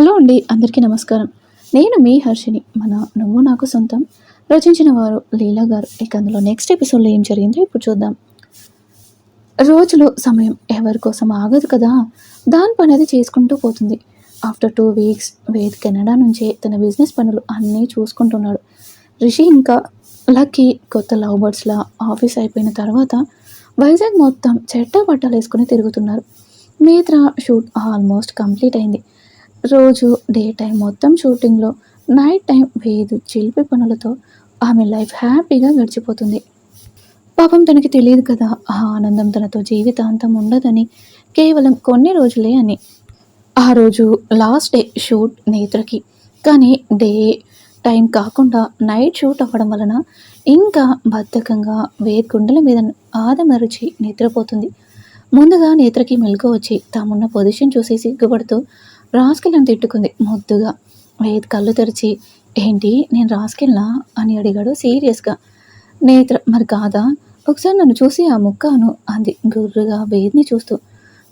Hello అండి అందరికీ నమస్కారం. నేను మీ హర్షిని మన నువ్వు నాకు సొంతం. రచించిన వారు లీలా గారు. ఇక అందులో నెక్స్ట్ ఎపిసోడ్లో ఏం జరిగిందో ఇప్పుడు చూద్దాం. రోజులు సమయం ఎవరి కోసం ఆగదు కదా? దాని పని అది చేసుకుంటూ పోతుంది. After two weeks Ved Canada నుంచే తన బిజినెస్ పనులు అన్నీ చూసుకుంటున్నాడు. రిషి ఇంకా లక్కీ కొత్త లవ్ బర్డ్స్లా ఆఫీస్ అయిపోయిన తర్వాత వైజాగ్ మొత్తం చెట్ట బట్టలు వేసుకుని తిరుగుతున్నారు. మిగతా షూట్ ఆల్మోస్ట్ కంప్లీట్ అయింది. రోజు డే టైం మొత్తం షూటింగ్లో నైట్ టైం వేదు చిలిపి పనులతో ఆమె లైఫ్ హ్యాపీగా గడిచిపోతుంది. పాపం తనకి తెలియదు కదా ఆ ఆనందం తనతో జీవితాంతం ఉండదని కేవలం కొన్ని రోజులే అని. ఆ రోజు లాస్ట్ డే షూట్ నేత్రకి. కానీ డే టైం కాకుండా నైట్ షూట్ అవ్వడం వలన ఇంకా బద్ధకంగా వేద్ గుండెల మీద ఆదమరుచి నిద్రపోతుంది. ముందుగా నేత్రకి మెలకు వచ్చి తామున్న పొజిషన్ చూసి సిగ్గుపడుతూ రాస్కిల్ని తిట్టుకుంది మొద్దుగా. వేద్ కళ్ళు తెరిచి ఏంటి నేను రాస్కెళ్ళా అని అడిగాడు సీరియస్గా. నేత్ర మరి కాదా? ఒకసారి నన్ను చూసి ఆ ముక్కాను అంది గుర్రుగా వేద్ని చూస్తూ.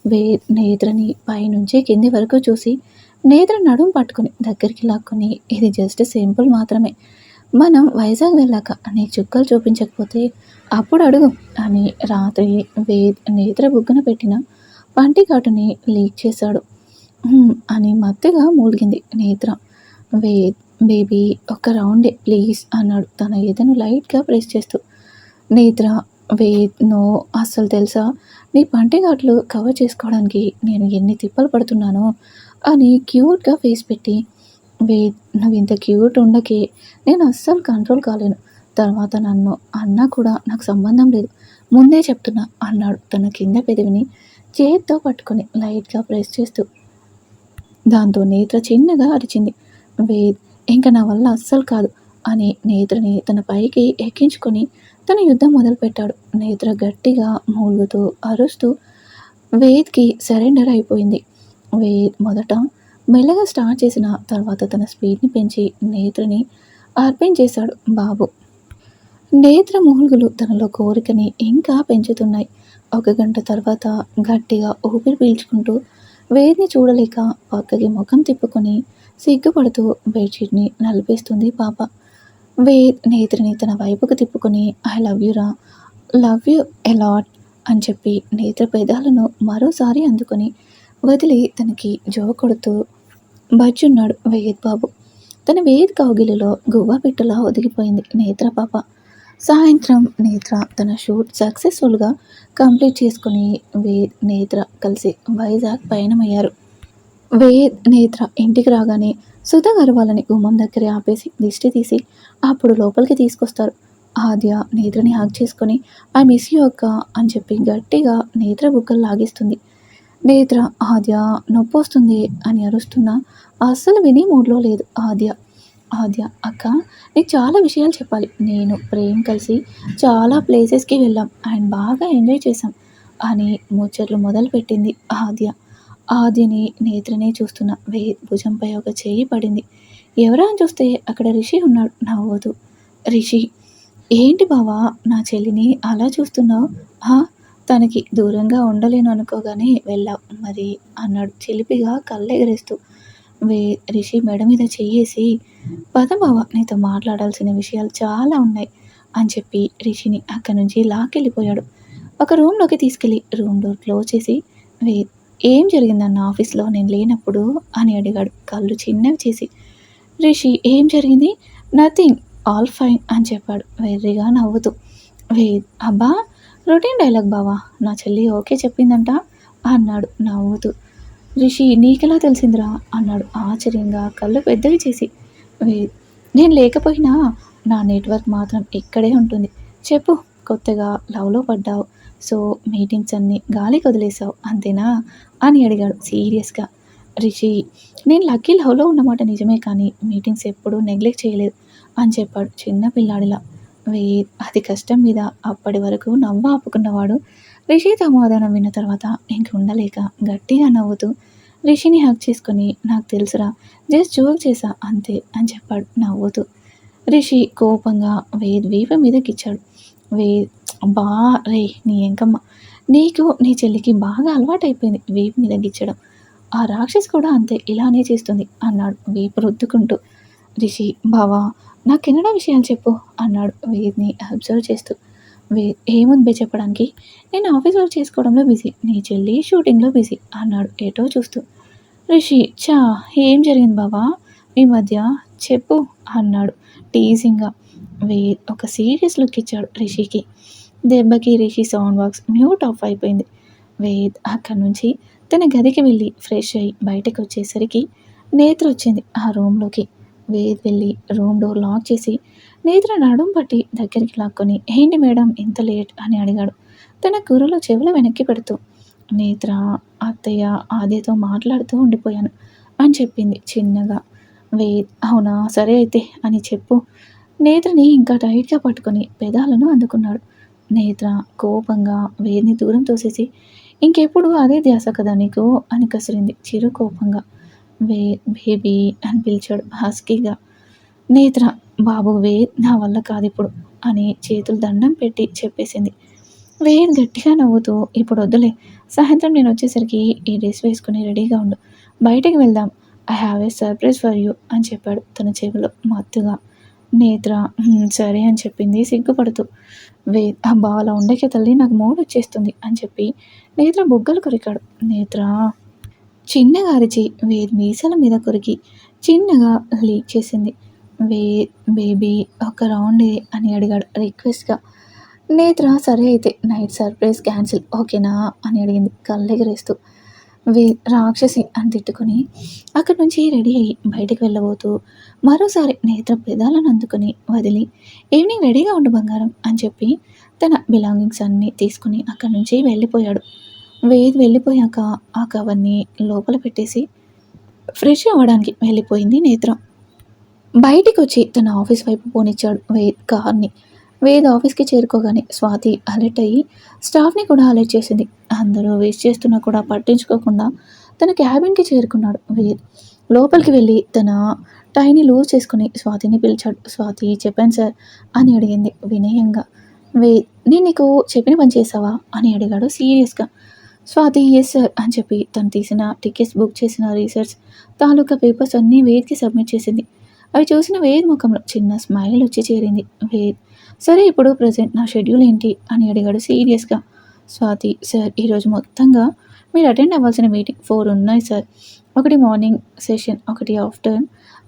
వేద్ నేత్రని పైనుంచి కింది వరకు చూసి నేత్ర నడుము పట్టుకుని దగ్గరికి లాక్కుని ఇది జస్ట్ సింపుల్ మాత్రమే. మనం వైజాగ్ వెళ్ళాక నీ చుక్కలు చూపించకపోతే అప్పుడు అడుగు అని రాత్రి వేద్ నేత్ర బుగ్గన పెట్టిన పంటి కాటుని లీక్ చేశాడు. అని మత్తుగా మూలిగింది నేత్ర. వే బేబీ ఒక రౌండే ప్లీజ్ అన్నాడు తన ఏదైనా లైట్గా ప్రెస్ చేస్తూ. నేత్ర వే నో అస్సలు తెలుసా? నీ పంటగాట్లు కవర్ చేసుకోవడానికి నేను ఎన్ని తిప్పలు పడుతున్నానో అని క్యూట్గా ఫేస్ పెట్టి. వే నువ్వు ఇంత క్యూట్ ఉండకే నేను అస్సలు కంట్రోల్ కాలేను. తర్వాత నన్ను అన్నా కూడా నాకు సంబంధం లేదు. ముందే చెప్తున్నా అన్నాడు తన కింద పెదవిని చేత్తో పట్టుకొని లైట్గా ప్రెస్ చేస్తూ. దాంతో నేత్ర చిన్నగా అరిచింది. వేద్ ఇంకా నా వల్ల అస్సలు కాదు అని నేత్రని తన పైకి ఎక్కించుకొని తన యుద్ధం మొదలుపెట్టాడు. నేత్ర గట్టిగా మూలుగుతూ అరుస్తూ వేద్కి సరెండర్ అయిపోయింది. వేద్ మొదట మెల్లగా స్టార్ట్ చేసిన తర్వాత తన స్పీడ్ని పెంచి నేత్రని అర్పించేశాడు బాబు నేత్ర మూలుగులు తనలో కోరికని ఇంకా పెంచుతున్నాయి. ఒక గంట తర్వాత గట్టిగా ఊపిరి పీల్చుకుంటూ వేదిని చూడలేక పక్కకి ముఖం తిప్పుకొని సిగ్గుపడుతూ బెడ్షీట్ని నలిపేస్తుంది పాప. వేద్ నేత్రిని తన వైపుకు తిప్పుకొని ఐ లవ్ యురా లవ్ యూ ఎలాట్ అని చెప్పి నేత్ర పెదాలను మరోసారి అందుకొని వదిలి తనకి జో కొడుతూ బజ్జున్నాడు వేద్ బాబు. తన వేద్ కౌగిలిలో గువ్వ పిట్టలా ఒదిగిపోయింది నేత్ర పాప. సాయంత్రం నేత్ర తన షూట్ సక్సెస్ఫుల్గా కంప్లీట్ చేసుకుని వేద్ నేత్ర కలిసి వైజాగ్ పయనమయ్యారు. వేద్ నేత్ర ఇంటికి రాగానే సుధా గారు వాళ్ళని గుమ్మం దగ్గరే ఆపేసి దిష్టి తీసి అప్పుడు లోపలికి తీసుకొస్తారు. ఆద్య నేత్రని హాక్ చేసుకొని ఐ మిస్ యూ అక్క అని చెప్పి గట్టిగా నేత్ర బుగ్గలు లాగిస్తుంది. నేత్ర ఆద్య నొప్పి వస్తుంది అని అరుస్తున్నా అస్సలు విని మూడ్లో లేదు ఆద్య. ఆద్య అక్క నీకు చాలా విషయాలు చెప్పాలి. నేను ప్రేమ్ కలిసి చాలా ప్లేసెస్కి వెళ్ళాం అండ్ బాగా ఎంజాయ్ చేసాం అని ముచ్చట్లు మొదలుపెట్టింది ఆద్య. ఆద్యని నేత్రనే చూస్తున్న వే భుజంపై ఒక చేయి పడింది. ఎవరా అని చూస్తే అక్కడ రిషి ఉన్నాడు. నవ్వుతూ రిషి ఏంటి బావా నా చెల్లిని అలా చూస్తున్నావు? తనకి దూరంగా ఉండలేను అనుకోగానే వెళ్ళావు మరి అన్నాడు చిలిపిగా కళ్ళెగరేస్తూ. వే రిషి మెడ మీద చెయ్యేసి పద బావ నీతో మాట్లాడాల్సిన విషయాలు చాలా ఉన్నాయి అని చెప్పి రిషిని అక్కడి నుంచి లాక్కెళ్ళిపోయాడు. ఒక రూమ్లోకి తీసుకెళ్ళి రూమ్ డోర్ క్లోజ్ చేసి వే ఏం జరిగిందన్న ఆఫీస్లో? నేను లేనప్పుడు? అని అడిగాడు కళ్ళు చిన్నవి చేసి. రిషి ఏం జరిగింది? నథింగ్ ఆల్ ఫైన్ అని చెప్పాడు. వెర్రిగా నవ్వుతూ. వే అబ్బా రొటీన్ డైలాగ్ బావా నా చెల్లి ఓకే చెప్పిందంట? అన్నాడు నవ్వుతూ. రిషి నీకెలా తెలిసిందిరా? అన్నాడు ఆశ్చర్యంగా కళ్ళు పెద్దవి చేసి. నేను లేకపోయినా నా నెట్వర్క్ మాత్రం ఇక్కడే ఉంటుంది. చెప్పు కొత్తగా లవ్లో పడ్డావు. సో మీటింగ్స్ అన్నీ గాలికి వదిలేసావు అంతేనా? అని అడిగాడు సీరియస్గా. రిషి నేను లక్కీ లవ్లో ఉన్నమాట నిజమే కానీ మీటింగ్స్ ఎప్పుడూ నెగ్లెక్ట్ చేయలేదు అని చెప్పాడు చిన్న పిల్లాడిలా. వే అది కష్టం మీద అప్పటి వరకు నవ్వు ఆపుకున్నవాడు. రిషి సమాధానం విన్న తర్వాత ఇంక ఉండలేక గట్టిగా నవ్వుతూ రిషిని హక్ చేసుకొని నాకు తెలుసురా జస్ట్ జోక్ చేసా అంతే అని చెప్పాడు. నవ్వుతూ. రిషి కోపంగా వేద్ వీపు మీదకిచ్చాడు. వే బా రే నీ ఎంకమ్మ నీకు నీ చెల్లికి బాగా అలవాటైపోయింది వీపు మీద గిచ్చడం ఆ రాక్షసి కూడా అంతే ఇలానే చేస్తుంది అన్నాడు వీపు రుద్దుకుంటూ. రిషి బావా నాకు కెనడా విషయాలు చెప్పు అన్నాడు వేద్ని అబ్జర్వ్ చేస్తూ. ఏముంది బే చెప్పడానికి? నేను ఆఫీస్ వర్క్ చేసుకోవడంలో బిజీ నీ చెల్లి షూటింగ్లో బిజీ అన్నాడు ఏటో చూస్తూ. రిషి చా ఏం జరిగింది బావా? ఈ మధ్య చెప్పు అన్నాడు టీజింగ్గా. వేద్ ఒక సీరియస్ లుక్ ఇచ్చాడు రిషికి. దెబ్బకి Rishi sound box mute off అయిపోయింది. వేద్ అక్కడి నుంచి తన గదికి వెళ్ళి ఫ్రెష్ అయ్యి బయటకు వచ్చేసరికి నేత్ర వచ్చింది ఆ రూమ్లోకి. వేద్ వెళ్ళి రూమ్ డోర్ లాక్ చేసి నేత్ర నడుం పట్టి దగ్గరికి లాక్కొని ఏంటి మేడం ఇంత లేట్? అని అడిగాడు. తన కూరలో చెవులు వెనక్కి పెడుతూ నేత్ర అత్తయ్య ఆదితో మాట్లాడుతూ ఉండిపోయాను అని చెప్పింది చిన్నగా. వే అవునా? సరే అయితే అని చెప్పు. నేత్రని ఇంకా టైట్గా పట్టుకొని పెదాలను అందుకున్నాడు. నేత్ర కోపంగా వేదిని దూరం తోసేసి ఇంకెప్పుడు అదే ధ్యాస కదా నీకు? అని కసిరింది చిరు కోపంగా. వే బేబీ అని పిలిచాడు హస్కీగా. నేత్ర బాబు వేద్ నా వల్ల కాదు ఇప్పుడు అని చేతులు దండం పెట్టి చెప్పేసింది. వేద్ గట్టిగా నవ్వుతూ ఇప్పుడు వద్దులే సాయంత్రం నేను వచ్చేసరికి ఈ డ్రెస్ వేసుకుని రెడీగా ఉండు. బయటికి వెళ్దాం. I have a surprise for you అని చెప్పాడు తన చెవిలో మత్తుగా. నేత్ర సరే అని చెప్పింది సిగ్గుపడుతూ. వే అబ్బా అలా ఉండకే తల్లి నాకు మూడు వచ్చేస్తుంది అని చెప్పి నేత్ర బుగ్గలు కొరికాడు. నేత్ర చిన్నగా అరిచి వేద్ మీసాల మీద కొరికి చిన్నగా లీక్ చేసింది. వే బేబీ ఒక రౌండ్ అని అడిగాడు రిక్వెస్ట్గా. నేత్ర సరే అయితే నైట్ సర్ప్రైజ్ క్యాన్సిల్ ఓకేనా? అని అడిగింది కళ్ళెగరేస్తూ. వే రాక్షసి అని తిట్టుకొని అక్కడి నుంచి రెడీ అయ్యి బయటికి వెళ్ళబోతూ మరోసారి నేత్ర పెదాలను అందుకుని వదిలి ఈవినింగ్ రెడీగా ఉండు బంగారం అని చెప్పి తన బిలాంగింగ్స్ అన్నీ తీసుకుని అక్కడి నుంచి వెళ్ళిపోయాడు. వేద్ వెళ్ళిపోయాక ఆ కవర్ని లోపల పెట్టేసి ఫ్రెష్ అవ్వడానికి వెళ్ళిపోయింది నేత్ర. బయటికి వచ్చి తన ఆఫీస్ వైపు పోనిచ్చాడు వేద్ కార్ని. వేద్ ఆఫీస్కి చేరుకోగానే స్వాతి అలర్ట్ అయ్యి స్టాఫ్ని కూడా అలర్ట్ చేసింది. అందరూ వేస్ట్ చేస్తున్నా కూడా పట్టించుకోకుండా తన క్యాబిన్కి చేరుకున్నాడు వేద్. లోపలికి వెళ్ళి తన టైని లూజ్ చేసుకుని స్వాతిని పిలిచాడు. స్వాతి చెప్పాను సార్ అని అడిగింది వినయంగా. వేద్ నేను నీకు చెప్పిన పని చేసావా అని అడిగాడు సీరియస్గా. స్వాతి ఎస్ సార్ అని చెప్పి తను తీసిన టికెట్స్ బుక్ చేసిన రీసెర్చ్ తాలూకా పేపర్స్ అన్నీ వేద్కి సబ్మిట్ చేసింది. అవి చూసిన వేద్ ముఖంలో చిన్న స్మైల్ వచ్చి చేరింది. వేద్ సరే ఇప్పుడు ప్రజెంట్ నా షెడ్యూల్ ఏంటి? అని అడిగాడు సీరియస్గా స్వాతి సార్ ఈరోజు మొత్తంగా మీరు అటెండ్ అవ్వాల్సిన మీటింగ్ ఫోర్ ఉన్నాయి సార్. ఒకటి మార్నింగ్ సెషన్ ఒకటి ఆఫ్టర్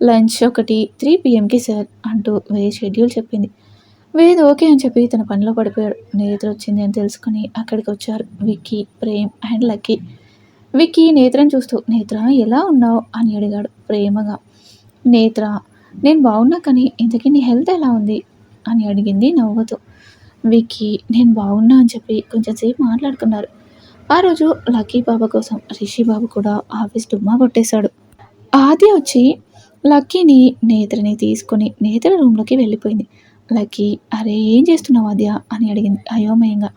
లంచ్ ఒకటి త్రీ పిఎంకి సార్ అంటూ వేద్ షెడ్యూల్ చెప్పింది. వేద్ ఓకే అని చెప్పి తన పనిలో పడిపోయాడు. నేత్ర వచ్చింది అని తెలుసుకుని అక్కడికి వచ్చారు విక్కీ ప్రేమ్ అండ్ లక్కీ. విక్కీ నేత్రని చూస్తూ నేత్ర ఎలా ఉన్నావు? అని అడిగాడు ప్రేమగా. నేత్ర నేను బాగున్నా కానీ ఇంతకీ నీ హెల్త్ ఎలా ఉంది? అని అడిగింది నవ్వుతూ. విక్కీ నేను బాగున్నా అని చెప్పి కొంచెం సేపు మాట్లాడుకున్నారు. ఆ రోజు లక్కీ బాబా కోసం రిషి బాబు కూడా ఆఫీస్ డుమ్మా కొట్టేశాడు. ఆది వచ్చి లక్కీని నేత్రని తీసుకొని నేత్ర రూమ్లోకి వెళ్ళిపోయింది. లక్కీ అరే ఏం చేస్తున్నావు ఆద్య? అని అడిగింది అయోమయంగా.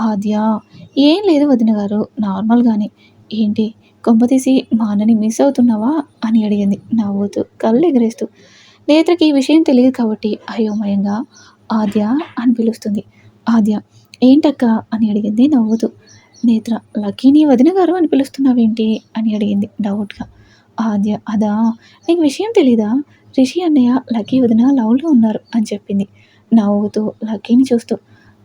ఆద్య ఏం లేదు వదిన గారు నార్మల్గానే. ఏంటి? కొంపతీసి మా అన్నని మిస్ అవుతున్నావా? అని అడిగింది. నవ్వుతూ కళ్ళు ఎగరేస్తూ నేత్రకి ఈ విషయం తెలియదు కాబట్టి అయోమయంగా? ఆద్య? అని పిలుస్తుంది. ఆద్య ఏంటక్క? అని అడిగింది నవ్వుతూ నేత్ర లక్కీని వదిన గారు అని పిలుస్తున్నావేంటి? అని అడిగింది డౌట్గా. ఆద్య అదా? నీకు విషయం తెలీదా? రిషి అన్నయ్య లక్కీ వదిన లవ్లో ఉన్నారు అని చెప్పింది. నవ్వుతూ లక్కీని చూస్తూ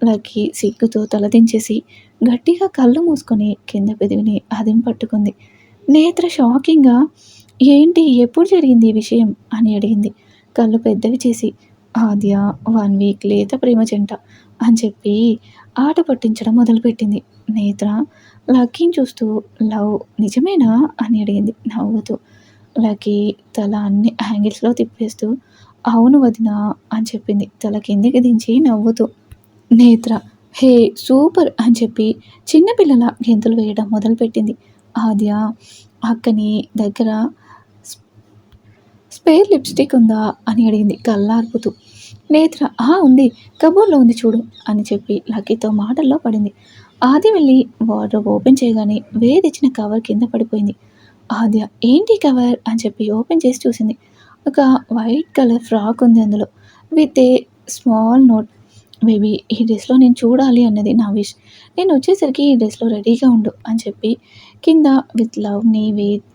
లక్కీ సిగ్గుతో తలదించేసి గట్టిగా కళ్ళు మూసుకొని కింద పెదివిని అదిం పట్టుకుంది. నేత్ర షాకింగ్గా ఏంటి ఎప్పుడు జరిగింది ఈ విషయం? అని అడిగింది. కళ్ళు పెద్దవి చేసి ఆద్య వన్ వీక్ లేత ప్రేమ జంట అని చెప్పి ఆట పట్టించడం మొదలుపెట్టింది. నేత్ర లక్కీని చూస్తూ లవ్ నిజమేనా? అని అడిగింది. నవ్వుతూ లక్కీ తల అన్ని యాంగిల్స్లో తిప్పేస్తూ అవును వదినా అని చెప్పింది. తల కిందికి దించి నవ్వుతూ నేత్ర హే సూపర్ అని చెప్పి చిన్నపిల్లల గెంతులు వేయడం మొదలుపెట్టింది. ఆద్య అక్కని దగ్గర స్పేర్ లిప్స్టిక్ ఉందా అని అడిగింది కళ్ళార్పుతూ. నేత్ర ఆ ఉంది. కబోర్డ్లో ఉంది చూడు అని చెప్పి లక్కీతో మాటల్లో పడింది. ఆది వెళ్ళి వార్డ్రోబ్ ఓపెన్ చేయగానే వేదిచ్చిన కవర్ కింద పడిపోయింది. ఆద్య ఏంటి కవర్ అని చెప్పి ఓపెన్ చేసి చూసింది. ఒక వైట్ కలర్ ఫ్రాక్ ఉంది అందులో. With a small note baby ఈ డ్రెస్లో నేను చూడాలి అన్నది నా విష్ నేను వచ్చేసరికి ఈ డ్రెస్లో రెడీగా ఉండు అని చెప్పి కింద విత్ లవ్ నీ విత్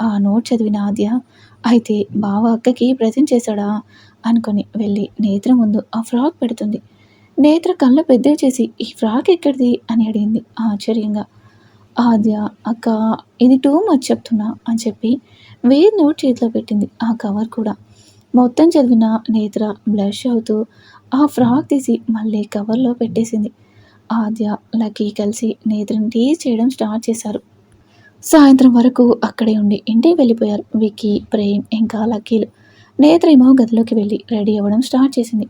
ఆ నోట్ చదివిన ఆద్య. అయితే బావ అక్కకి ప్రజెంట్ చేశాడా అనుకొని వెళ్ళి నేత్ర ముందు ఆ ఫ్రాక్ పెడుతుంది. నేత్ర కళ్ళ పెద్దవి చేసి ఈ ఫ్రాక్ ఎక్కడిది? అని అడిగింది ఆశ్చర్యంగా. ఆద్య అక్క ఇది టూ మచ్ చెప్తున్నా అని చెప్పి వేర్ నోట్ చేతిలో పెట్టింది ఆ కవర్ కూడా. మొత్తం చదివిన నేత్ర బ్లష్ అవుతూ ఆ ఫ్రాక్ తీసి మళ్ళీ కవర్లో పెట్టేసింది. ఆద్య లక్కీ కలిసి నేత్రని టీజ్ చేయడం స్టార్ట్ చేశారు. సాయంత్రం వరకు అక్కడే ఉండి ఇంటికి వెళ్ళిపోయారు విక్కీ ప్రేమ్ ఇంకా లక్కీలు. నేత్రేమో గదిలోకి వెళ్ళి రెడీ అవ్వడం స్టార్ట్ చేసింది.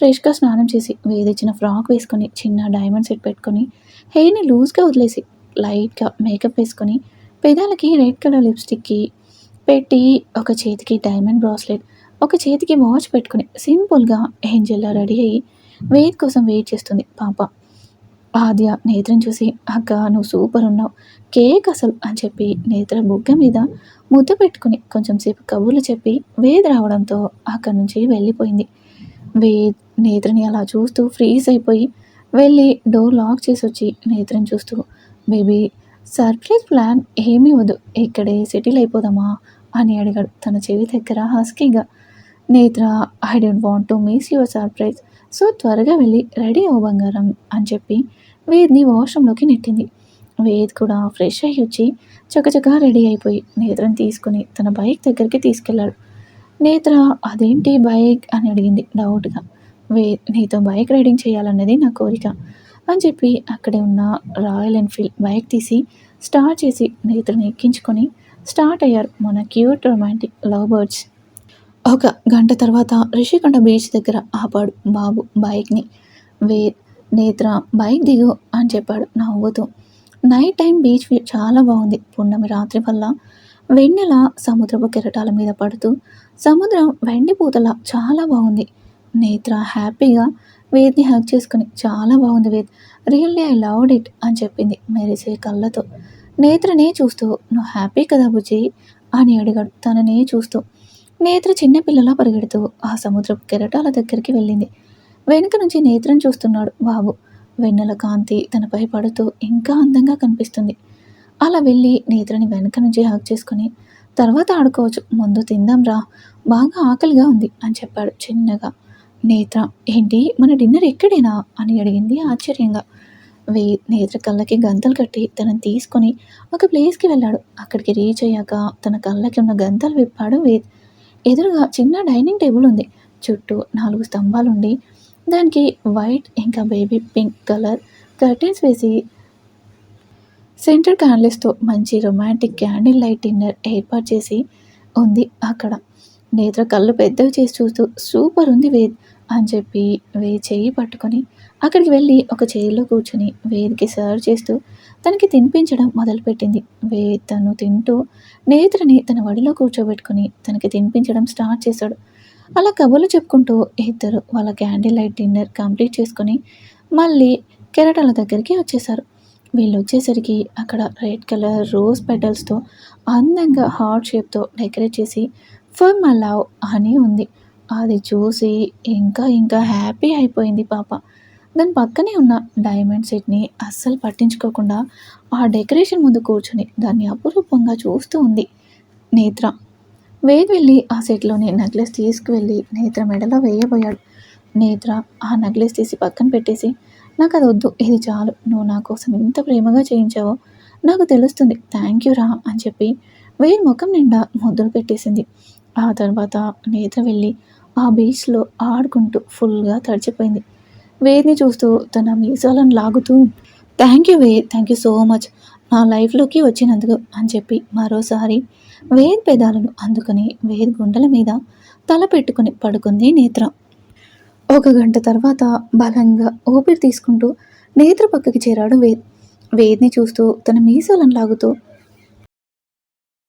ఫ్రెష్గా స్నానం చేసి వేదిచ్చిన ఫ్రాక్ వేసుకొని చిన్న డైమండ్ సెట్ పెట్టుకొని హెయిర్ని లూజ్గా వదిలేసి లైట్గా మేకప్ వేసుకొని పెదాలకి రెడ్ కలర్ లిప్స్టిక్కి పెట్టి ఒక చేతికి డైమండ్ బ్రాస్లెట్ ఒక చేతికి వాచ్ పెట్టుకుని సింపుల్గా ఏంజల్లా రెడీ అయ్యి వెయిట్ కోసం వెయిట్ చేస్తుంది పాప. ఆద్య నేత్రం చూసి అక్క నువ్వు సూపర్ ఉన్నావు. కేక్ అసలు అని చెప్పి నేత్ర బుగ్గ మీద ముద్ద పెట్టుకుని కొంచెం సేపు కబుర్లు చెప్పి వేద్ రావడంతో అక్కడి నుంచి వెళ్ళిపోయింది. వేద్ నేత్రని అలా చూస్తూ ఫ్రీజ్ అయిపోయి వెళ్ళి డోర్ లాక్ చేసి వచ్చి నేత్రం చూస్తూ బేబీ సర్ప్రైజ్ ప్లాన్ ఏమీ వద్దు. ఇక్కడే సెటిల్ అయిపోదామా? అని అడిగాడు తన చెవి దగ్గర హస్కీగా. Netra I don't want to miss your surprise so త్వరగా వెళ్ళి రెడీ అవ్వ బంగారం అని చెప్పి వేద్ని వాష్రూమ్లోకి నెట్టింది. వేద్ కూడా ఫ్రెష్ అయ్యి వచ్చి చకచకా రెడీ అయిపోయి నేత్రని తీసుకుని తన బైక్ దగ్గరికి తీసుకెళ్ళాడు నేత్ర అదేంటి బైక్? అని అడిగింది డౌట్గా. వే నీతో బైక్ రైడింగ్ చేయాలన్నది నా కోరిక అని చెప్పి అక్కడే ఉన్న రాయల్ ఎన్ఫీల్డ్ బైక్ తీసి స్టార్ట్ చేసి నేత్రని ఎక్కించుకొని స్టార్ట్ అయ్యారు మన క్యూట్ రొమాంటిక్ లవ్ బర్డ్స్. ఒక గంట తర్వాత రిషికొండ బీచ్ దగ్గర ఆపాడు బాబు బైక్ని. వే నేత్ర బైక్ దిగు అని చెప్పాడు నవ్వుతూ. నైట్ టైం బీచ్ చాలా బాగుంది. పున్నమి రాత్రి వల్ల వెన్నెల సముద్రపు కెరటాల మీద పడుతూ సముద్రం వెండి పూతల చాలా బాగుంది. నేత్ర హ్యాపీగా వేద్ని హ్యాక్ చేసుకుని చాలా బాగుంది Ved. Really I loved it అని చెప్పింది మెరిసే కళ్ళతో. నేత్రనే చూస్తూ నువ్వు హ్యాపీ కదా బుజ్జి? అని అడిగాడు తననే చూస్తూ. నేత్ర చిన్నపిల్లలా పరిగెడుతూ ఆ సముద్రపు కెరటాల దగ్గరికి వెళ్ళింది. వెనుక నుంచి నేత్రం చూస్తున్నాడు బాబు. వెన్నెల కాంతి తనపై పడుతూ ఇంకా అందంగా కనిపిస్తుంది. అలా వెళ్ళి నేత్రని వెనక నుంచి హాక్ చేసుకుని తర్వాత ఆడుకోవచ్చు ముందు తిందాం రా. బాగా ఆకలిగా ఉంది అని చెప్పాడు చిన్నగా. నేత్ర ఏంటి? మన డిన్నర్ ఎక్కడేనా? అని అడిగింది ఆశ్చర్యంగా. వే నేత్ర కళ్ళకి గంతలు కట్టి తనని తీసుకొని ఒక ప్లేస్కి వెళ్ళాడు. అక్కడికి రీచ్ అయ్యాక తన కళ్ళకి ఉన్న గంతలు విప్పాడు వేద్. ఎదురుగా చిన్న డైనింగ్ టేబుల్ ఉంది. చుట్టూ నాలుగు స్తంభాలుండి దానికి వైట్ ఇంకా బేబీ పింక్ కలర్ కర్టెన్స్ వేసి సెంటర్ క్యాండిల్స్తో మంచి రొమాంటిక్ క్యాండిల్ లైట్ డిన్నర్ ఏర్పాటు చేసి ఉంది అక్కడ. నేత్ర కళ్ళు పెద్దవి చేసి చూస్తూ సూపర్ ఉంది వేద్ అని చెప్పి వే చేయి పట్టుకొని అక్కడికి వెళ్ళి ఒక చైర్లో కూర్చొని వేద్కి సర్వ్ చేస్తూ తనకి తినిపించడం మొదలుపెట్టింది. వేద్ తను తింటూ నేత్రని తన వడిలో కూర్చోబెట్టుకొని తనకి తినిపించడం స్టార్ట్ చేశాడు. అలా కబుర్లు చెప్పుకుంటూ ఇద్దరు వాళ్ళ క్యాండిల్ లైట్ డిన్నర్ కంప్లీట్ చేసుకొని మళ్ళీ కెరటాల దగ్గరికి వచ్చేసారు వీళ్ళు వచ్చేసరికి అక్కడ రెడ్ కలర్ రోజ్ పెటల్స్తో అందంగా హార్ట్ షేప్తో డెకరేట్ చేసి ఫర్ మై లవ్ అని ఉంది. అది చూసి ఇంకా ఇంకా హ్యాపీ అయిపోయింది పాప. దాని పక్కనే ఉన్న డైమండ్ సెట్ని అస్సలు పట్టించుకోకుండా ఆ డెకరేషన్ ముందు కూర్చొని దాన్ని అపురూపంగా చూస్తూ ఉంది నేత్ర. వేద్ వెళ్ళి ఆ సెట్లోని నెక్లెస్ తీసుకువెళ్ళి నేత్ర మెడలో వేయబోయాడు. నేత్ర ఆ నెక్లెస్ తీసి పక్కన పెట్టేసి నాకు అది వద్దు ఇది చాలు. నువ్వు నా కోసం ఇంత ప్రేమగా చేయించావో నాకు తెలుస్తుంది. థ్యాంక్ యూ రా అని చెప్పి వేద్ ముఖం నిండా ముద్దులు పెట్టేసింది. ఆ తర్వాత నేత్ర వెళ్ళి ఆ బీచ్లో ఆడుకుంటూ ఫుల్గా తడిచిపోయింది. వేద్ని చూస్తూ తన మీసాలను లాగుతూ thank you Ved. Thank you so much నా లైఫ్లోకి వచ్చినందుకు అని చెప్పి మరోసారి వేద్ పెదాలను అందుకుని వేద్ గుండెల మీద తల పెట్టుకుని పడుకుంది నేత్ర. ఒక గంట తర్వాత బలంగా ఊపిరి తీసుకుంటూ నేత్ర పక్కకి చేరాడు వేద్. వేద్ని చూస్తూ తన మీసాలను లాగుతూ